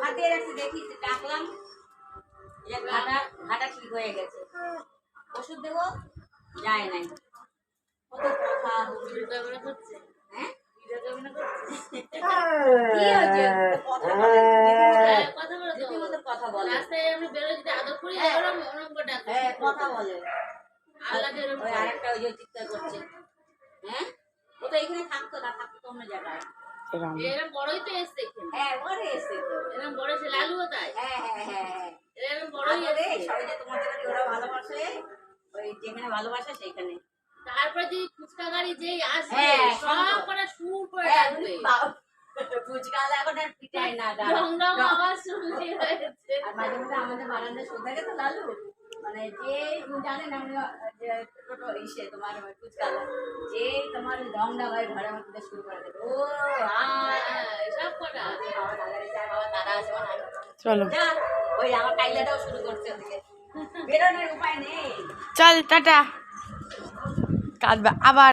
হাতে রাখছি দেখি ডাকলাম ঘাটা ঘাটা ঠিক হয়ে। গেছে ওষুধ দেবো যায় নাই কত কথা হ্যাঁ কি হয়েছে? কথা কথা বলে। রাস্তায় আমরা বেরোই যদি আদর করি হ্যাঁ। ওরম ওরম করে ডাকে হ্যাঁ কথা বলে। ওই আরেকটা ওই যে চিৎকার করছে। হ্যাঁ? ও তো এখানে থাকতো না থাকতো তো অন্য জায়গায়। এরম। বড়ই তো এসছে হ্যাঁ বড় লালুও তাই। হ্যাঁ হ্যাঁ বড়ই আরে সবাই যে তোমাদের বাড়ি ওরা ভালোবাসে ওই যেখানে ভালোবাসে সেইখানে। তারপরে যদি ফুচকা গাড়ি যেই হ্যাঁ, সব সব। করে সুর করে হ্যাঁ, ডাকবে বাবা, ফুচকা এখন আর পিটায় না গা। ঢং ঢং আওয়াজ শুনতে হয়েছে। আর মাঝে মাঝে আমাদের বারান্দায় শুয়ে থাকে তো লালু? মানে যে জানে না যে টোটো ইসে তোমার ফুচকালা যে তোমার ঢংটা ভাই ঘরের মধ্যে শুরু করে দেবে। ও সব কটা বাবা দাদা এসে বাবা দাদা আছে চলো। ওই আমার কাইলাটাও শুরু করছে ওদিকে। বেরোনোর উপায় নেই। চল টাটা। কাঁদবে আবার